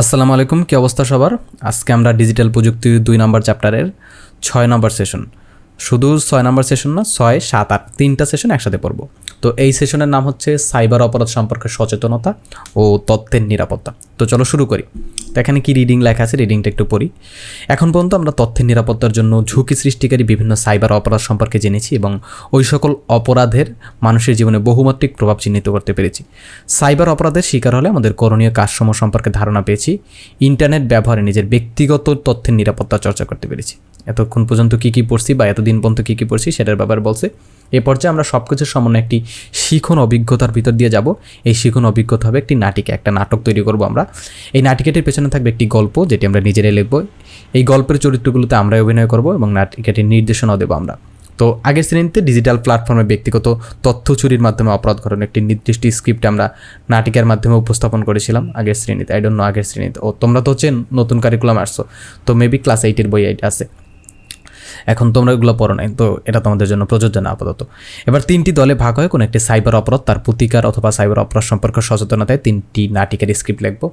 আসসালামু আলাইকুম, কী অবস্থা সবার? আজকে আমরা ডিজিটাল প্রযুক্তির দুই নম্বর চ্যাপ্টারের ছয় নম্বর সেশন। শুধু ছয় নম্বর সেশন না, ছয়, সাত, আট, তিনটা সেশন একসাথে পড়ব। তো এই সেশনের নাম হচ্ছে সাইবার অপরাধ সম্পর্কে সচেতনতা ও তথ্যের নিরাপত্তা। তো চলো শুরু করি। তো এখানে কি রিডিং লেখা আছে? রিডিংটা একটু পড়ি। এখন পর্যন্ত আমরা তথ্যের নিরাপত্তার জন্য ঝুঁকি সৃষ্টিকারী বিভিন্ন সাইবার অপরাধ সম্পর্কে জেনেছি এবং ওই সকল অপরাধের মানুষের জীবনে বহুমাত্রিক প্রভাব চিহ্নিত করতে পেরেছি। সাইবার অপরাধের শিকার হলে আমাদের করণীয় কাজসমূহ সম্পর্কে ধারণা পেয়েছি। ইন্টারনেট ব্যবহারে নিজের ব্যক্তিগত তথ্যের নিরাপত্তা চর্চা করতে পেরেছি। এতক্ষণ পর্যন্ত কী কী পড়ছি বা এতদিন পর্যন্ত কী কী পড়ছি সেটার ব্যাপারে বলছে। এ পর্যায়ে আমরা সব কিছুর সমন্বয়ে একটি শিখন অভিজ্ঞতার ভিতর দিয়ে যাব। এই শিখন অভিজ্ঞতা হবে একটি নাটিকা, একটা নাটক তৈরি করব আমরা। এই নাটিকাটির পেছনে থাকবে একটি গল্প যেটি আমরা নিজেরাই লিখব। এই গল্পের চরিত্রগুলোতে আমরাই অভিনয় করব এবং নাটিকাটির নির্দেশনাও দেবো আমরা। তো আগের শ্রেণীতে ডিজিটাল প্ল্যাটফর্মে ব্যক্তিগত তথ্য চুরির মাধ্যমে অপরাধ ঘটানোর একটি নির্দিষ্ট স্ক্রিপ্ট আমরা নাটিকার মাধ্যমে উপস্থাপন করেছিলাম আগের শ্রেণীতে। আই ডোন্ট নো আগের শ্রেণীতে। ও তোমরা তো হচ্ছে নতুন কারিকুলাম আসছো। তো মেবি ক্লাস এইটের বই আছে। এখন তোমরা এগুলো পড়ো নাই। তো এটা তোমাদের জন্য প্রযোজ্য না, আপাতত। এবার তিনটি দলে ভাগ হয় কোনো একটি সাইবার অপরাধ, তার প্রতিকার অথবা সাইবার অপরাধ সম্পর্কে সচেতনতায় তিনটি নাটিকের স্ক্রিপ্ট লিখব।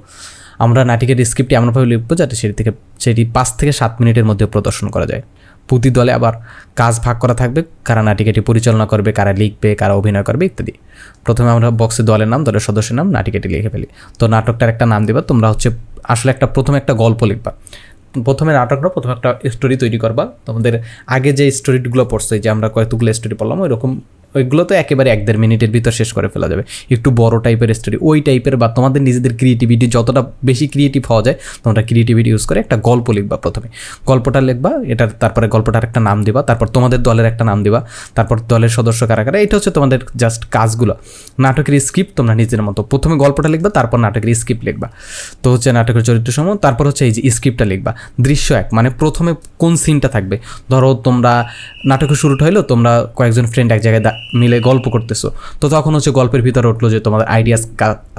আমরা নাটিকের স্ক্রিপ্টটি এমনভাবে লিখব যাতে সেটি থেকে, সেটি পাঁচ থেকে সাত মিনিটের মধ্যে প্রদর্শন করা যায়। প্রতি দলে আবার কাজ ভাগ করা থাকবে, কারা নাটিকাটি পরিচালনা করবে, কারা লিখবে, কারা অভিনয় করবে ইত্যাদি। প্রথমে আমরা বক্সে দলের নাম, দলের সদস্যের নাম, নাটিকাটি লিখে ফেলি। তো নাটকটার একটা নাম দেবা, তোমরা হচ্ছে আসলে একটা, প্রথমে একটা গল্প লিখবা। প্রথমে নাটকটা প্রথমে একটা স্টোরি তৈরি করবা। তোমাদের আগে যে স্টোরিগুলো পড়ছে যে আমরা কয়েকগুলো স্টোরি পড়লাম ওই রকম ওইগুলো তো একেবারে এক দেড় মিনিটের ভিতর শেষ করে ফেলা যাবে। একটু বড় টাইপের স্টোরি ওই টাইপের বা তোমাদের নিজেদের ক্রিয়েটিভিটি যতটা বেশি ক্রিয়েটিভ হওয়া যায়, তোমরা ক্রিয়েটিভিটি ইউজ করে একটা গল্প লিখবা প্রথমে। গল্পটা লিখবা, এটা তারপরে গল্পটার একটা নাম দিবা, তারপর তোমাদের দলের একটা নাম দিবা, তারপর দলের সদস্য কারা কারা, এটা হচ্ছে তোমাদের জাস্ট কাজগুলো। নাটকের স্ক্রিপ্ট তোমরা নিজের মতো প্রথমে গল্পটা লিখবা, তারপর নাটকের স্ক্রিপ্ট লিখবা। তো হচ্ছে নাটকের চরিত্র সমূহ তারপর হচ্ছে এই যে স্ক্রিপ্টটা লিখবা। দৃশ্য এক মানে প্রথমে কোন সিনটা থাকবে? ধরো তোমরা নাটকের শুরুটা হলো তোমরা কয়েকজন ফ্রেন্ড এক জায়গায় মিলে গল্প করতেছো। তো তখন হচ্ছে গল্পের ভিতরে উঠল যে তোমাদের আইডিয়াস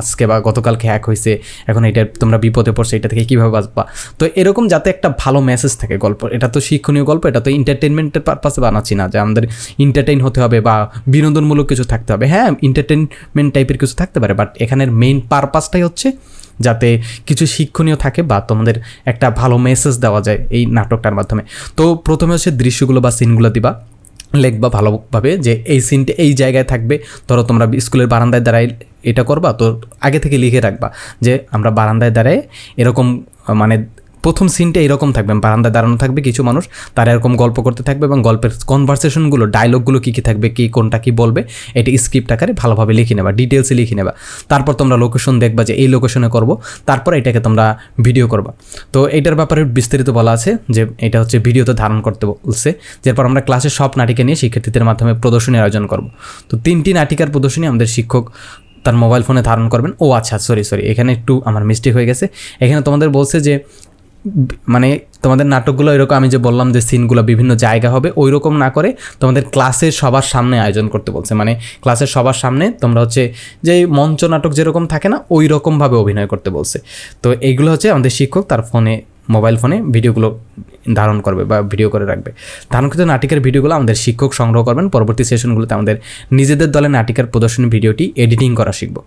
আজকে বা গতকালকে হ্যাক হয়েছে, এখন এটা তোমরা বিপদে পড়ছে, এটা থেকে কীভাবে বাঁচবা? তো এরকম যাতে একটা ভালো মেসেজ থাকে গল্প, এটা তো শিক্ষণীয় গল্প, এটা তো এন্টারটেনমেন্টের পারপাসে বানাচ্ছি না যে আমাদের এন্টারটেইন হতে হবে বা বিনোদনমূলক কিছু থাকতে হবে। হ্যাঁ এন্টারটেনমেন্ট টাইপের কিছু থাকতে পারে বাট এখানের মেইন পারপাসটাই হচ্ছে যাতে কিছু শিক্ষণীয় থাকে বা তোমাদের একটা ভালো মেসেজ দেওয়া যায় এই নাটকটার মাধ্যমে। তো প্রথমে হচ্ছে দৃশ্যগুলো বা সিনগুলো দিবা। লিখবা ভালোভাবে যে এই সিনটা এই জায়গায় থাকবে, ধরো তোমরা স্কুলের বারান্দায় দাঁড়াই এটা করবা তো আগে থেকে লিখে রাখবা যে আমরা বারান্দায় দাঁড়ায় এরকম মানে প্রথম সিনটা এরকম থাকবে, বারান্দায় দাঁড়ানো থাকবে কিছু মানুষ, তারা এরকম গল্প করতে থাকবে এবং গল্পের কনভারসেশনগুলো ডায়লগগুলো কী কী থাকবে, কী কোনটা কী বলবে, এটা স্ক্রিপ্ট আকারে ভালোভাবে লিখে নেবা ডিটেলসে লিখে নেবা। তারপর তোমরা লোকেশন দেখবা যে এই লোকেশনে করব, তারপর এটাকে তোমরা ভিডিও করবা। তো এইটার ব্যাপারে বিস্তারিত বলা আছে যে এটা হচ্ছে ভিডিওতে ধারণ করতে বলছে, যেরপর আমরা ক্লাসের সব নাটিকা নিয়ে শিক্ষার্থীদের মাধ্যমে প্রদর্শনী আয়োজন করব। তো তিনটি নাটিকার প্রদর্শনী আমাদের শিক্ষক তার মোবাইল ফোনে ধারণ করবেন। ও আচ্ছা সরি সরি এখানে একটু আমার মিস্টেক হয়ে গেছে। এখানে তোমাদের বলছে যে মানে তোমাদের নাটকগুলো এরকম আমি যে বললাম যে সিনগুলো বিভিন্ন জায়গা হবে ওই রকম না করে তোমাদের ক্লাসের সবার সামনে আয়োজন করতে বলছে। মানে ক্লাসের সবার সামনে তোমরা হচ্ছে যে মঞ্চ নাটক যেরকম থাকে না ওই রকমভাবে অভিনয় করতে বলছে। তো এইগুলো হচ্ছে আমাদের শিক্ষক তার ফোনে, মোবাইল ফোনে ভিডিওগুলো ধারণ করবে বা ভিডিও করে রাখবে। ধারণকৃত নাটিকার ভিডিওগুলো আমাদের শিক্ষক সংগ্রহ করবেন, পরবর্তী সেশনগুলোতে আমাদের নিজেদের দলে নাটিকার প্রদর্শনী ভিডিওটি এডিটিং করা শিখব।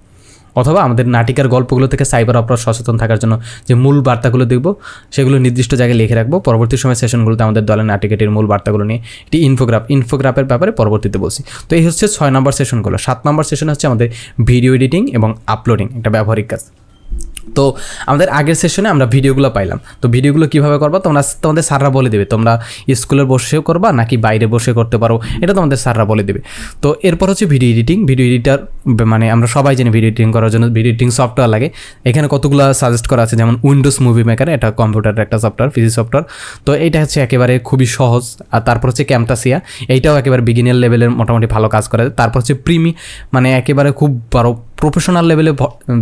অথবা আমাদের নাটিকার গল্পগুলো থেকে সাইবার অপরাধ সচেতন থাকার জন্য যে মূল বার্তাগুলো দেখব, সেগুলো নির্দিষ্ট জায়গায় লিখে রাখব। পরবর্তী সময় সেশনগুলোতে আমাদের দলের নাটিকাটির মূল বার্তাগুলো নিয়ে একটি ইনফোগ্রাফ ইনফোগ্রাফের ব্যাপারে পরবর্তীতে বলছি। তো এই হচ্ছে ছয় নম্বর সেশনগুলো। সাত নম্বর সেশন হচ্ছে আমাদের ভিডিও এডিটিং এবং আপলোডিং একটা ব্যবহারিক কাজ। তো আমাদের আগের সেশনে আমরা ভিডিওগুলো পাইলাম। তো ভিডিওগুলো কীভাবে করবা? তোমরা তোমাদের স্যাররা বলে দেবে। তোমরা স্কুলে বসেও করবা, নাকি বাইরে বসে করতে পারো? এটা তোমাদের স্যাররা বলে দেবে। তো এরপর হচ্ছে ভিডিও এডিটিং ভিডিও এডিটার মানে আমরা সবাই জানি ভিডিও এডিটিং করার জন্য ভিডিও এডিটিং সফটওয়্যার লাগে। এখানে কতগুলো সাজেস্ট করা আছে? যেমন উইন্ডোজ মুভি মেকার এটা কম্পিউটারের একটা সফটওয়্যার ফিজি সফটওয়্যার তো এটা হচ্ছে একেবারে খুবই সহজ। আর তারপর হচ্ছে ক্যামটাসিয়া এইটাও একেবারে বিগিনার লেভেলের মোটামুটি ভালো কাজ করে। তারপর হচ্ছে প্রিমি মানে একেবারে খুব বড় প্রফেশনাল লেভেলে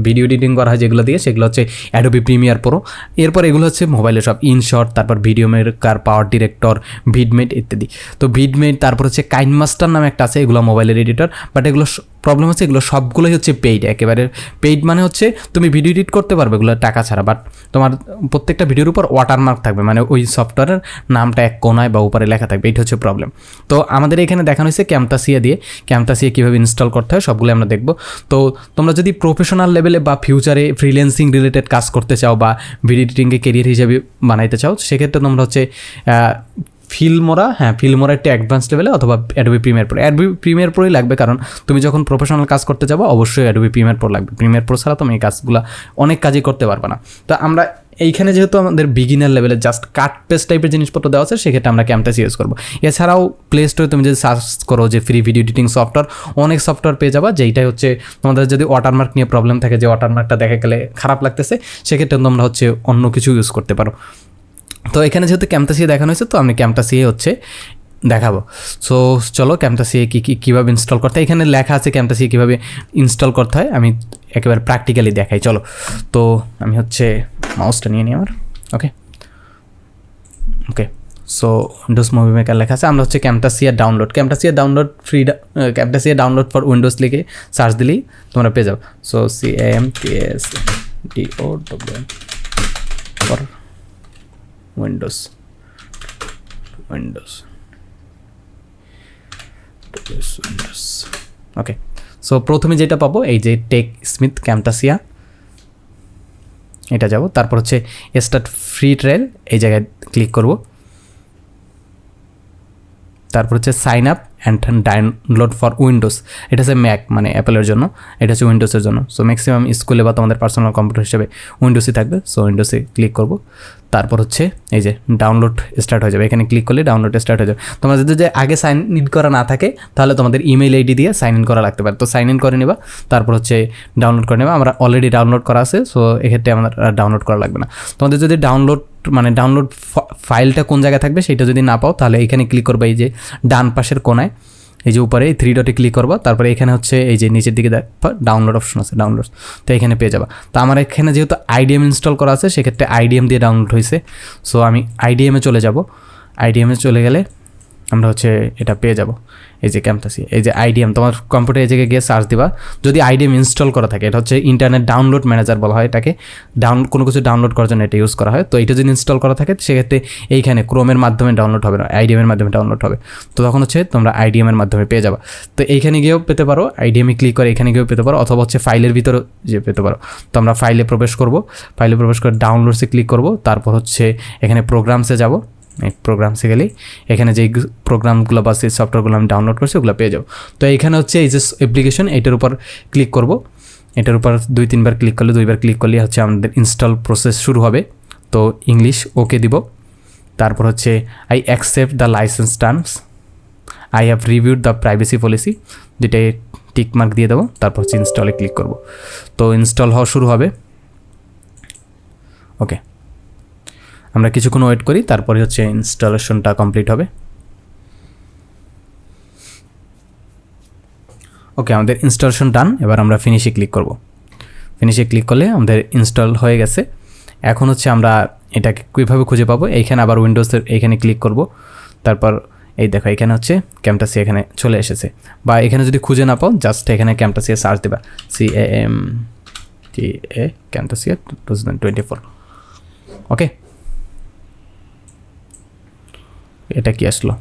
ভিডিও এডিটিং করা হয় যেগুলো দিয়ে, সেগুলো হচ্ছে অ্যাডোবি প্রিমিয়ার প্রো এরপর এগুলো হচ্ছে মোবাইলে সব ইনশট তারপর video maker power director VidMate ইত্যাদি। তো ভিডমেট তারপর হচ্ছে কাইনমাস্টার নামে একটা আছে, এগুলো মোবাইলের এডিটর বাট এগুলো প্রবলেম হচ্ছে এগুলো সবগুলোই হচ্ছে পেইড একেবারে পেইড মানে হচ্ছে তুমি ভিডিও এডিট করতে পারবে এগুলো টাকা ছাড়া বাট তোমার প্রত্যেকটা ভিডিওর উপর ওয়াটারমার্ক থাকবে মানে ওই সফটওয়্যারের নামটা এক কোনায় বা উপরে লেখা থাকবে, এটা হচ্ছে প্রবলেম তো আমাদের এখানে দেখানো হয়েছে ক্যামতাসিয়া দিয়ে ক্যামতাসিয়া কীভাবে ইনস্টল করতে হয় সবগুলো আমরা দেখব। তো তোমরা যদি প্রফেশনাল লেভেলে বা ফিউচারে ফ্রিল্যান্সিং রিলেটেড কাজ করতে চাও বা ভিডিও এডিটিংকে কেরিয়ার হিসেবে বানাইতে চাও, সেক্ষেত্রে তোমরা হচ্ছে ফিল্মোরা হ্যাঁ ফিল্মোরা একটা অ্যাডভান্স লেভেলে অথবা Adobe Premiere Pro Adobe Premiere প্রোই লাগবে কারণ তুমি যখন প্রফেশনাল কাজ করতে যাব, অবশ্যই অ্যাডোবি প্রিমিয়ার প্রো লাগবে। প্রিমিয়ার প্রো ছাড়া তুমি এই কাজগুলো অনেক কাজই করতে পারবে না। তো আমরা এইখানে যেহেতু আমাদের বিগিনার লেভেলে জাস্ট কাট পেস্ট টাইপের জিনিসপত্র দেওয়া আছে, সেক্ষেত্রে আমরা ক্যামটাস ইউজ করব। এছাড়াও প্লে স্টোরে তুমি যদি সার্চ করো যে ফ্রি ভিডিও এডিটিং সফটওয়্যার অনেক সফটওয়্যার পেয়ে যাবা, যেইটাই হচ্ছে তোমাদের যদি ওয়াটারমার্ক নিয়ে প্রবলেম থাকে, যে ওয়াটারমার্কটা দেখা গেলে খারাপ লাগতেছে, সেক্ষেত্রে তোমরা হচ্ছে অন্য কিছু ইউজ করতে পারো। তো এখানে যেহেতু ক্যামটাসিয়ে দেখানো হয়েছে, তো আমি ক্যামটাসিয়ে হচ্ছে দেখাবো। সো চলো ক্যামটাসিয়ে কী কী, কীভাবে ইনস্টল করতে হয়? এখানে লেখা আছে ক্যামটাসিয়ে কীভাবে ইনস্টল করতে হয়। আমি একেবারে প্র্যাকটিক্যালি দেখাই, চলো। তো আমি হচ্ছে মাউসটা নিয়ে নিই আমার। Okay okay so Windows movie maker লেখা আছে। আমরা হচ্ছে Camtasia download Camtasia download free Camtasia download for Windows লিখে সার্চ দিলেই তোমরা পেয়ে যাও so C M T S D O W Windows Windows Windows okay so প্রথমে যেটা পাবো, এই যে টেক স্মিথ ক্যামটাসিয়া এটা যাব। তারপর হচ্ছে স্টার্ট ফ্রি ট্রায়াল এই জায়গায় ক্লিক করব। তারপর হচ্ছে sign up and download for Windows এটা হচ্ছে ম্যাক মানে অ্যাপেলের জন্য। এটা হচ্ছে উইন্ডোজের জন্য। সো ম্যাক্সিমাম স্কুলে বা তোমাদের পার্সোনাল কম্পিউটার হিসেবে উইন্ডোজই থাকবে। সো উইন্ডোজে ক্লিক করব। তারপর হচ্ছে এই যে ডাউনলোড স্টার্ট হয়ে যাবে। এখানে ক্লিক করলে ডাউনলোড স্টার্ট হয়ে যাবে। তোমার যদি যে আগে সাইন ইন করা না থাকে, তাহলে তোমাদের ইমেল আইডি দিয়ে সাইন ইন করা লাগতে পারে। তো সাইন ইন করে নেবা, তারপর হচ্ছে ডাউনলোড করে নেবা। আমরা অলরেডি ডাউনলোড করা আছে সো এক্ষেত্রে আমাদের ডাউনলোড করা লাগবে না। তোমাদের যদি ডাউনলোড মানে ডাউনলোড ফাইলটা কোন জায়গায় থাকবে, সেটা যদি না পাও, তাহলে এখানে ক্লিক করবে এই যে ডান পাশের কোনায়। এই যে উপরে এই থ্রি ডটে ক্লিক করব, তারপরে এখানে হচ্ছে এই যে নিচের দিকে ডাউনলোড অপশন আছে ডাউনলোড তো এখানে পেয়ে যাবা। তো আমার এখানে যেহেতু আইডিএম ইনস্টল করা আছে, সেক্ষেত্রে আইডিএম দিয়ে ডাউনলোড হয়েছে। সো আমি আইডিএমে চলে যাব। আইডিএমে চলে গেলে আমরা হচ্ছে এটা পেয়ে যাব। এই যে ক্যাম্পাসি এই যে আইডিএম তোমার কম্পিউটার এই জায়গায় গিয়ে সার্চ দিবা, যদি আইডিএম ইনস্টল করা থাকে, এটা হচ্ছে ইন্টারনেট ডাউনলোড ম্যানেজার বলা হয় এটাকে। ডাউন কোনো কিছু ডাউনলোড করার জন্য এটা ইউজ করা হয়। তো এটা যদি ইনস্টল করা থাকে, সেক্ষেত্রে এইখানে ক্রোমের মাধ্যমে ডাউনলোড হবে না আইডিএমের মাধ্যমে ডাউনলোড হবে। তো তখন হচ্ছে তোমরা আইডিএমের মাধ্যমে পেয়ে যাবা। তো এইখানে গিয়েও পেতে পারো আইডিএমে ক্লিক করে এখানে গিয়েও পেতে পারো, অথবা হচ্ছে ফাইলের ভিতরে যে পেতে পারো। তো আমরা ফাইলে প্রবেশ করব। ফাইলে প্রবেশ করে ডাউনলোডসে ক্লিক করব। তারপর হচ্ছে এখানে প্রোগ্রামসে যাব। প্রোগ্রামসে গেলেই এখানে যেই প্রোগ্রামগুলো বা সেই সফটওয়্যারগুলো আমি ডাউনলোড করছি, ওগুলো পেয়ে যাব তো এখানে হচ্ছে এই যে অ্যাপ্লিকেশন এটার উপর ক্লিক করব। এটার উপর দুই, তিনবার ক্লিক করলে, দুইবার ক্লিক করলে হচ্ছে আমাদের ইনস্টল প্রসেস শুরু হবে। তো ইংলিশ ওকে দিব। তারপর হচ্ছে I accept the licence terms I have reviewed the privacy policy যেটাই টিক মার্ক দিয়ে দেবো, তারপর হচ্ছে ইনস্টলে ক্লিক করব। তো ইনস্টল হওয়া শুরু হবে। ওকে আমরা কিছুক্ষণ ওয়েট করি, তারপরে হচ্ছে ইনস্টলেশনটা কমপ্লিট হবে। ওকে আমাদের ইনস্টলেশন ডান এবার আমরা ফিনিশে ক্লিক করব। ফিনিশে ক্লিক করলে আমাদের ইনস্টল হয়ে গেছে। এখন হচ্ছে আমরা এটাকে কীভাবে খুঁজে পাবো? এইখানে আবার উইন্ডোজের এইখানে ক্লিক করব। তারপর এই দেখো, এখানে হচ্ছে ক্যাম্পটাসি এখানে চলে এসেছে। বা এখানে যদি খুঁজে না পাও জাস্ট এখানে ক্যাম্পটাসিয়ে সার্চ দেবা। C A M T A Camtasia two thousand twenty four okay এটা কি আসলো?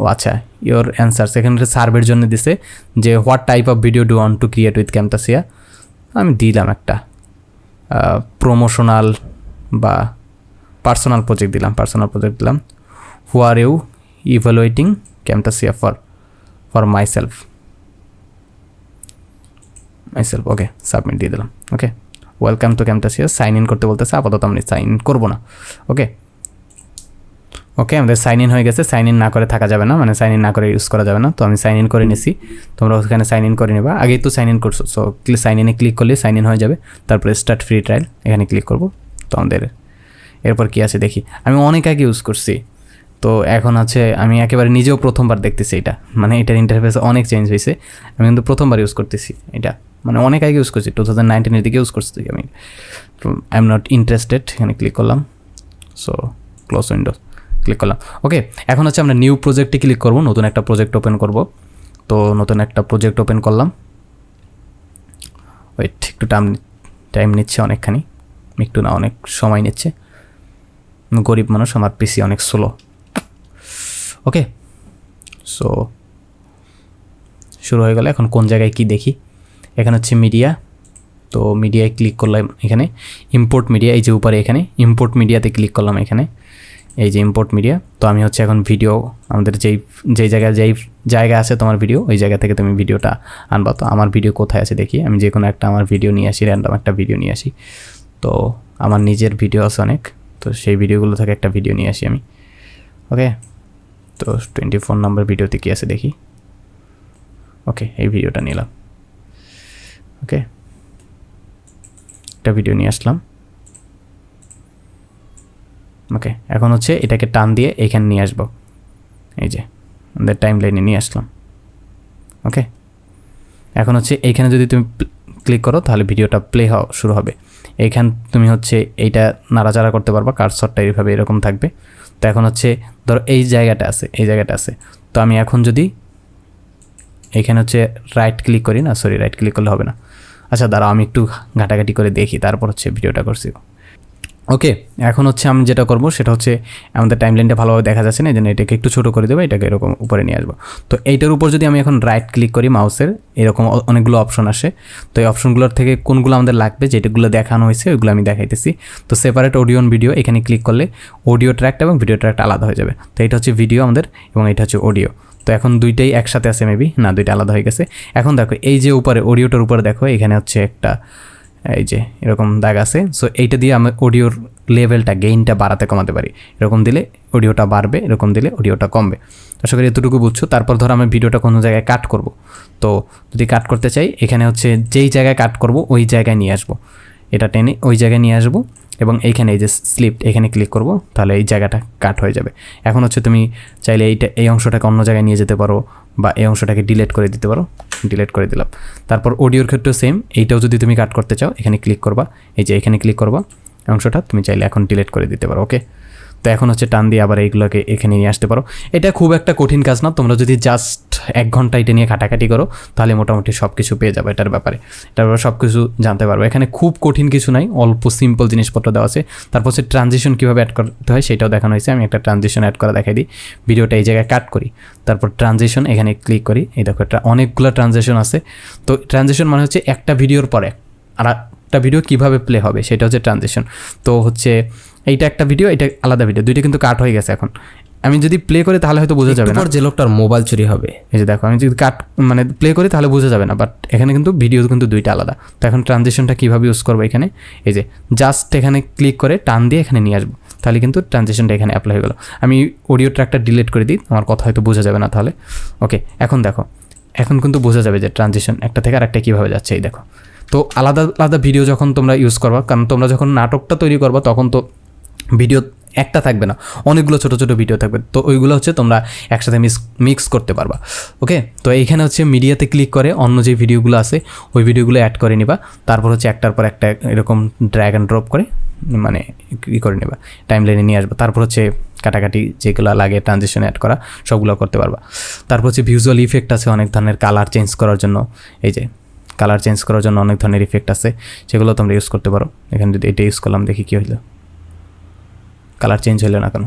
ও আচ্ছা ইওর অ্যান্সার্স এখানে সার্ভের জন্য দিছে যে what type of video do want to create with Camtasia আমি দিলাম একটা প্রমোশনাল বা পার্সোনাল প্রজেক্ট দিলাম পার্সোনাল প্রজেক্ট দিলাম। Who are you evaluating Camtasia for for my self my self okay submit দিয়ে দিলাম okay welcome to Camtasia sign in করতে বলতেছে, আপাতত আমি সাইন ইন করব না ওকে ওকে আমাদের সাইন ইন হয়ে গেছে। সাইন ইন না করে থাকা যাবে না। মানে সাইন ইন না করে ইউজ করা যাবে না। তো আমি সাইন ইন করে নিছি। তোমরা ওখানে সাইন ইন করে নেবা। আগেই তো সাইন ইন করছ। সো সাইন ইনে ক্লিক করলে সাইন ইন হয়ে যাবে। তারপরে স্টার্ট ফ্রি ট্রায়াল এখানে ক্লিক করব। তো আমাদের এরপর কী আছে দেখি। আমি অনেক আগে ইউজ করছি। তো এখন আছে, আমি একেবারে নিজেও প্রথমবার দেখতেছি এটা। মানে এটার ইন্টারফেস অনেক চেঞ্জ হয়েছে। আমি কিন্তু প্রথমবার ইউজ করতেছি এটা। মানে অনেক আগে ইউজ করছি। টু থাউজেন্ড নাইনটিনের দিকে ইউজ করছি আমি। আই এম নট ইন্টারেস্টেড এখানে ক্লিক করলাম। সো ক্লোজ উইন্ডোজ ক্লিক করলাম। ওকে এখন হচ্ছে আমরা নিউ প্রজেক্টে ক্লিক করব, নতুন একটা প্রজেক্ট ওপেন করব। তো নতুন একটা প্রজেক্ট ওপেন করলাম। ওয়েট একটু টাইম টাইম নিচ্ছে অনেকখানি। একটু না, অনেক সময় নিচ্ছে। গরিব মানুষ, আমার পিসি অনেক স্লো ওকে সো শুরু হয়ে গেল। এখন কোন জায়গায় কি দেখি? এখানে হচ্ছে মিডিয়া তো মিডিয়ায় ক্লিক করলাম এখানে। ইম্পোর্ট মিডিয়া এই যে উপরে এখানে। ইম্পোর্ট মিডিয়াতে ক্লিক করলাম এখানে। এই যে ইম্পোর্ট মিডিয়া তো আমি হচ্ছে এখন ভিডিও আমাদের যেই যেই জায়গায়, যেই জায়গা আছে তোমার ভিডিও ওই জায়গা থেকে তুমি ভিডিওটা আনবা। তো আমার ভিডিও কোথায় আছে দেখি। আমি যে কোনো একটা আমার ভিডিও নিয়ে আসি র্যান্ডম একটা ভিডিও নিয়ে আসি। তো আমার নিজের ভিডিও আছে অনেক। তো সেই ভিডিওগুলো থেকে একটা ভিডিও নিয়ে আসি আমি। ওকে তো টোয়েন্টি ফোর নাম্বার ভিডিওতে কী আছে দেখি? ওকে এই ভিডিওটা নিলাম। ওকে একটা ভিডিও নিয়ে আসলাম। ওকে এখন হচ্ছে এটাকে টান দিয়ে এইখানে নিয়ে আসব। এই যে, আমাদের টাইম লাইনে নিয়ে আসলাম। ওকে এখন হচ্ছে এইখানে যদি তুমি ক্লিক করো, তাহলে ভিডিওটা প্লে হওয়া শুরু হবে। এইখান তুমি হচ্ছে এইটা নাড়াচাড়া করতে পারবা কারসরটা এইভাবে এরকম থাকবে। তো এখন হচ্ছে ধরো এই জায়গাটা আছে, এই জায়গাটা আছে। তো আমি এখন যদি এখানে হচ্ছে রাইট ক্লিক করি না সরি রাইট ক্লিক করলে হবে না। আচ্ছা দাঁড়াও, আমি একটু ঘাটাঘাটি করে দেখি, তারপর হচ্ছে ভিডিওটা করছি। ওকে, এখন হচ্ছে আমি যেটা করব, সেটা হচ্ছে আমাদের টাইমলাইনটা ভালোভাবে দেখা যাচ্ছে না, এই জন্য এটাকে একটু ছোটো করে দেবো, এটাকে এরকম উপরে নিয়ে আসব। তো এইটার উপর যদি আমি এখন রাইট ক্লিক করি মাউসের এরকম অনেকগুলো অপশন আসে। তো এই অপশনগুলোর থেকে কোনগুলো আমাদের লাগবে যেটাগুলো দেখানো হয়েছে, ওইগুলো আমি দেখাইতেছি। তো সেপারেট অডিও ভিডিও এখানে ক্লিক করলে অডিও ট্র্যাকটা এবং ভিডিও ট্র্যাকটা আলাদা হয়ে যাবে। তো এটা হচ্ছে ভিডিও আমাদের এবং এটা হচ্ছে অডিও তো এখন দুইটাই একসাথে আছে মেবি না, দুইটা আলাদা হয়ে গেছে। এখন দেখো, এই যে উপরে অডিওটার উপরে দেখো, এখানে হচ্ছে একটা এই যে, এরকম দাগ আছে। সো এইটা দিয়ে আমি অডিওর লেভেলটা গেইনটা বাড়াতে কমাতে পারি। এরকম দিলে অডিওটা বাড়বে, এরকম দিলে অডিওটা কমবে। আশা করি এতটুকু বুঝছ। তারপর ধর আমি ভিডিওটা কোনো জায়গায় কাট করব। তো, যদি কাট করতে চাই, এখানে হচ্ছে যেই জায়গায় কাট করব, ওই জায়গায় নিয়ে আসব। এটা টেনে ওই জায়গায় নিয়ে আসব। এবং এইখানে এই যে স্লিপ এখানে ক্লিক করব, তাহলে এই জায়গাটা কাট হয়ে যাবে। এখন হচ্ছে তুমি চাইলে এইটা, এই অংশটাকে অন্য জায়গায় নিয়ে যেতে পারো বা এই অংশটাকে ডিলেট করে দিতে পারো। ডিলেট করে দিলাম। তারপর অডিওর ক্ষেত্রেও সেম এইটাও যদি তুমি কাট করতে চাও, এখানে ক্লিক করবা। এই যে এখানে ক্লিক করবা, অংশটা তুমি চাইলে এখন ডিলেট করে দিতে পারো ওকে তো এখন হচ্ছে টান দিয়ে আবার এইগুলোকে এখানে নিয়ে আসতে পারো। এটা খুব একটা কঠিন কাজ না, তোমরা যদি জাস্ট এক ঘণ্টা এটা নিয়ে কাটাকাটি করো, তাহলে মোটামুটি সব কিছু পেয়ে যাবে এটার ব্যাপারে। এটার ব্যাপারে সব কিছু জানতে পারব। এখানে খুব কঠিন কিছু নাই, অল্প সিম্পল জিনিসপত্র দেওয়া আছে। তারপর হচ্ছে ট্রানজিশন কীভাবে অ্যাড করতে হয় সেটাও দেখানো হয়েছে। আমি একটা ট্রানজিশন অ্যাড করা দেখাই দিই। ভিডিওটা এই জায়গায় কাট করি। তারপর ট্রানজিশন এখানে ক্লিক করি। এই দেখো, এটা অনেকগুলো ট্রানজেকশন আছে। তো ট্রানজেকশন মানে হচ্ছে একটা ভিডিওর পরে, আর একটা ভিডিও কীভাবে প্লে হবে সেটা হচ্ছে ট্রানজিশন তো হচ্ছে এইটা একটা ভিডিও এটা আলাদা ভিডিও দুইটা কিন্তু কাট হয়ে গেছে এখন। আমি যদি প্লে করি তাহলে হয়তো বোঝা যাবে না। যে লোকটার মোবাইল চুরি হবে। এই যে দেখো আমি যদি কাট মানে প্লে করি তাহলে বোঝা যাবে না বাট এখানে কিন্তু ভিডিও কিন্তু দুইটা আলাদা। তো এখন ট্রানজেকশনটা কীভাবে ইউজ করব এখানে? এই যে জাস্ট এখানে ক্লিক করে টান দিয়ে এখানে নিয়ে আসব। তাহলে কিন্তু ট্রানজেকশনটা এখানে অ্যাপ্লাই হয়ে গেলো। আমি অডিও ট্র্যাকটা ডিলিট করে দিই আমার কথা হয়তো বোঝা যাবে না তাহলে। ওকে এখন দেখো এখন কিন্তু বোঝা যাবে যে ট্রানজেকশন একটা থেকে আর একটা কীভাবে যাচ্ছে এই দেখো। তো আলাদা আলাদা ভিডিও যখন তোমরা ইউজ করবা, কারণ তোমরা যখন নাটকটা তৈরি করবা, তখন তো ভিডিও একটা থাকবে না, অনেকগুলো ছোটো ছোটো ভিডিও থাকবে। তো ওইগুলো হচ্ছে তোমরা একসাথে মিক্স মিক্স করতে পারবা ওকে তো এইখানে হচ্ছে মিডিয়াতে ক্লিক করে অন্য যে ভিডিওগুলো আছে, ওই ভিডিওগুলো অ্যাড করে নিবা। তারপর হচ্ছে একটার পর একটা এরকম ড্র্যাগ অ্যান্ড ড্রপ করে মানে ই করে নেবা টাইম লাইনে নিয়ে আসবা। তারপর হচ্ছে কাটাকাটি যেগুলো লাগে ট্রানজেকশন অ্যাড করা, সবগুলো করতে পারবা। তারপর হচ্ছে ভিজুয়াল ইফেক্ট আছে অনেক ধরনের কালার চেঞ্জ করার জন্য। এই যে কালার চেঞ্জ করার জন্য অনেক ধরনের ইফেক্ট আছে, সেগুলো তোমরা ইউজ করতে পারো। এখানে যদি এটা ইউজ করলাম, দেখি কী হইল। কালার চেঞ্জ হইল না কেন?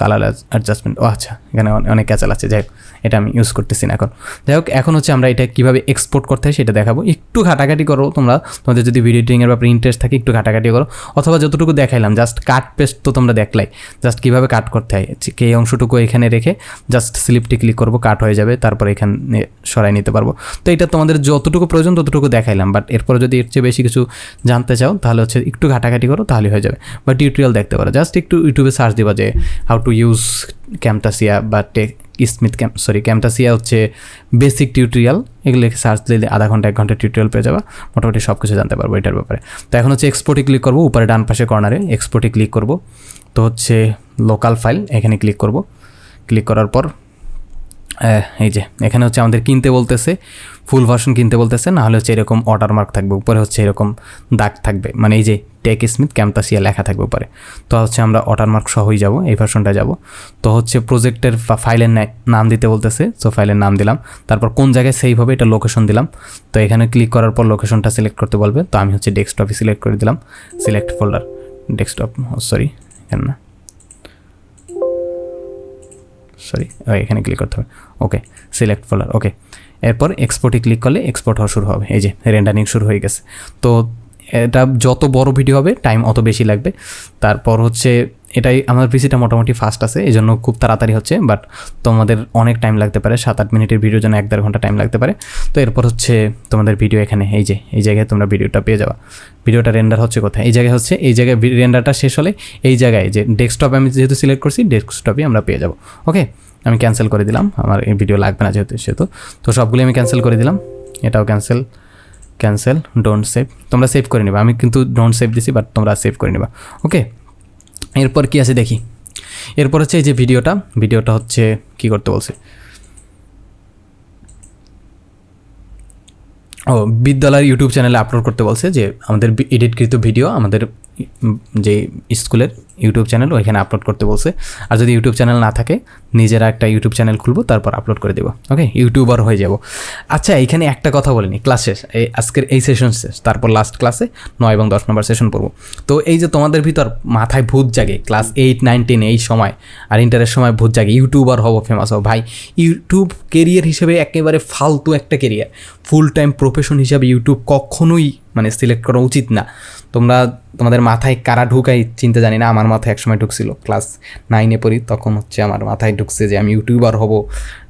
কালার অ্যাডজাস্টমেন্ট ও আচ্ছা এখানে অনেক ক্যাচাল আছে, যাই হোক, এটা আমি ইউজ করতেছি না এখন। যাই হোক, এখন হচ্ছে আমরা এটা কীভাবে এক্সপোর্ট করতে হয় সেটা দেখাবো। একটু ঘাটাঘাটি করো তোমরা, তোমাদের যদি ভিডিও এডিটিংয়ের ব্যাপারে ইন্টারেস্ট থাকে, একটু ঘাটাঘাটি করো। অথবা যতটুকু দেখাইলাম জাস্ট কাট পেস্ট তো তোমরা দেখলাই জাস্ট কীভাবে কাট করতে হয়। এই অংশটুকু এখানে রেখে জাস্ট স্লিপটি ক্লিক করব কাট হয়ে যাবে, তারপর এখানে সরাই নিতে পারব। তো এটা তোমাদের যতটুকু প্রয়োজন, ততটুকু দেখাইলাম। বাট এরপরে যদি এর চেয়ে বেশি কিছু জানতে চাও, তাহলে হচ্ছে একটু ঘাটাঘাটি করো, তাহলে হয়ে যাবে। বা টিউটোরিয়াল দেখতে পারো। জাস্ট একটু ইউটিউবে সার্চ দিবা যে হাউ টু ইউজ ক্যামটাসিয়া বা টেক স্মিথ ক্যাম সরি ক্যামটাসিয়া হচ্ছে বেসিক টিউটোরিয়াল এগুলো সার্চ দিলে আধা ঘণ্টা, এক ঘণ্টা টিউটোরিয়াল পেয়ে যাবা, মোটামুটি সব কিছু জানতে পারব এটার ব্যাপারে। তো এখন হচ্ছে এক্সপোর্টে ক্লিক করব, উপরে ডান পাশে কর্নারে এক্সপোর্টে ক্লিক করব। তো হচ্ছে লোকাল ফাইল এখানে ক্লিক করব। ক্লিক করার পর এই যে, এখানে হচ্ছে আমাদের কিনতে বলতেছে ফুল ভার্সন কিনতে বলতেছে না হলে হচ্ছে এরকম অর্ডার ওয়াটারমার্ক থাকবে, উপরে হচ্ছে এরকম দাগ থাকবে। মানে এই যে টেক স্মিথ ক্যাম্পাসিয়া লেখা থাকবে উপরে। তো হচ্ছে আমরা ওয়াটারমার্ক সহই যাব, এই ভার্সনটা যাব। তো হচ্ছে প্রজেক্টের ফাইলের নাম দিতে বলতেছে সো ফাইলের নাম দিলাম। তারপর কোন জায়গায় সেভ হবে এটা লোকেশন দিলাম। তো এখানে ক্লিক করার পর লোকেশনটা সিলেক্ট করতে বলবে। তো আমি হচ্ছে ডেস্কটপে সিলেক্ট করে দিলাম। সিলেক্ট ফোল্ডার ডেস্কটপ সরি এখানে না। সরি এখানে ক্লিক করতে হবে। ওকে সিলেক্ট ফোল্ডার ওকে এরপর এক্সপোর্টে ক্লিক করলে এক্সপোর্ট হওয়া শুরু হবে। এই যে রেন্ডারিং শুরু হয়ে গেছে। তো এটা যত বড় ভিডিও হবে টাইম অত বেশি লাগবে। তারপর হচ্ছে, এটাই আমার পিসিটা মোটামুটি ফাস্ট আছে এই জন্য খুব তাড়াতাড়ি হচ্ছে বাট তোমাদের অনেক টাইম লাগতে পারে সাত আট মিনিটের ভিডিওর জন্য এক দেড় ঘণ্টা টাইম লাগতে পারে। তো এরপর হচ্ছে, তোমাদের ভিডিও এখানে, এই যে, এই জায়গায় তোমরা ভিডিওটা পেয়ে যাওয়া ভিডিওটা রেন্ডার হচ্ছে কোথায়? এই জায়গায় হচ্ছে, এই জায়গায় রেন্ডারটা শেষ হলে, এই জায়গায়, যে ডেস্কটপে আমি যেহেতু সিলেক্ট করছি ডেস্কটপে আমরা পেয়ে যাব। ওকে আমি ক্যান্সেল করে দিলাম, আমার এই ভিডিও লাগবে না যেহেতু, সেহেতু। তো সবগুলি আমি ক্যান্সেল করে দিলাম, এটাও ক্যান্সেল ক্যান্সেল ডোন্ট সেভ তোমরা সেভ করে নেবা। আমি কিন্তু ডোন্ট সেভ দিছি বাট তোমরা সেভ করে নেবা। ওকে এরপর কি আছে দেখি। এরপর হচ্ছে এই যে ভিডিওটা। ভিডিওটা হচ্ছে কি করতে বলছে? ও, বিদ্যালয়ের ইউটিউব চ্যানেলে আপলোড করতে বলছে যে আমাদের এডিটকৃত ভিডিও আমাদের যে স্কুলের ইউটিউব চ্যানেল, ওইখানে আপলোড করতে বলছে। আর যদি ইউটিউব চ্যানেল না থাকে, নিজেরা একটা ইউটিউব চ্যানেল খুলবো, তারপর আপলোড করে দেবো। ওকে ইউটিউবার হয়ে যাব। আচ্ছা এখানে একটা কথা বলিনি ক্লাস শেষ। এই আজকের এই সেশন শেষ, তারপর লাস্ট ক্লাসে নয় এবং দশ নম্বর সেশন পড়ব। তো এই যে তোমাদের ভিতর মাথায় ভূত জাগে ক্লাস এইট নাইন টেন এই সময়, আর ইন্টারের সময় ভূত জাগে, ইউটিউবার হব ফেমাস হব। ভাই, ইউটিউব কেরিয়ার হিসেবে একেবারে ফালতু একটা কেরিয়ার ফুল টাইম প্রফেশন হিসাবে ইউটিউব কখনোই মানে সিলেক্ট করা উচিত না। তোমরা তোমাদের মাথায় কারা ঢুকাই চিন্তা জানি না, আমার মাথায় একসময় ঢুকছিল। ক্লাস নাইনে পড়ি, তখন হচ্ছে আমার মাথায় ঢুকছে যে আমি ইউটিউবার হব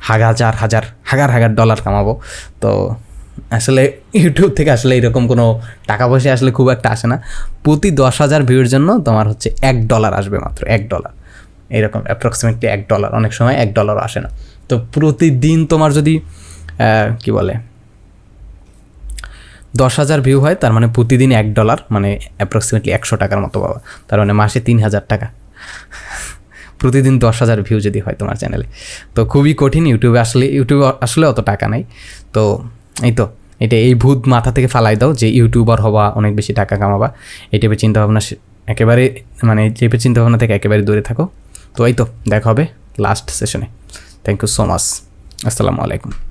হাজার হাজার হাজার হাজার ডলার কামাবো। তো আসলে ইউটিউব থেকে আসলে এরকম কোনো টাকা পয়সা আসলে খুব একটা আসে না। প্রতি দশ হাজার ভিউর জন্য তোমার হচ্ছে এক ডলার আসবে মাত্র, এক ডলার এরকম অ্যাপ্রক্সিমেটলি এক ডলার অনেক সময় এক ডলারও আসে না। তো প্রতিদিন তোমার যদি কি বলে দশ হাজার ভিউ হয়, তার মানে প্রতিদিন এক ডলার মানে অ্যাপ্রক্সিমেটলি একশো টাকার মতো পাবা। তার মানে মাসে তিন হাজার টাকা। প্রতিদিন দশ হাজার ভিউ যদি হয় তোমার চ্যানেলে তো খুবই কঠিন, ইউটিউবে আসলে ইউটিউবে আসলে অত টাকা নাই। তো এই তো, এটা এই ভূত মাথা থেকে ফালাই দাও যে ইউটিউবার হওয়া অনেক বেশি টাকা কামাবা। এই টাইপের চিন্তাভাবনা একেবারে মানে এই টাইপের চিন্তাভাবনা থেকে একেবারে দূরে থাকো। তো এই তো, দেখা হবে লাস্ট সেশনে থ্যাংক ইউ সো মাচ আসসালামু আলাইকুম।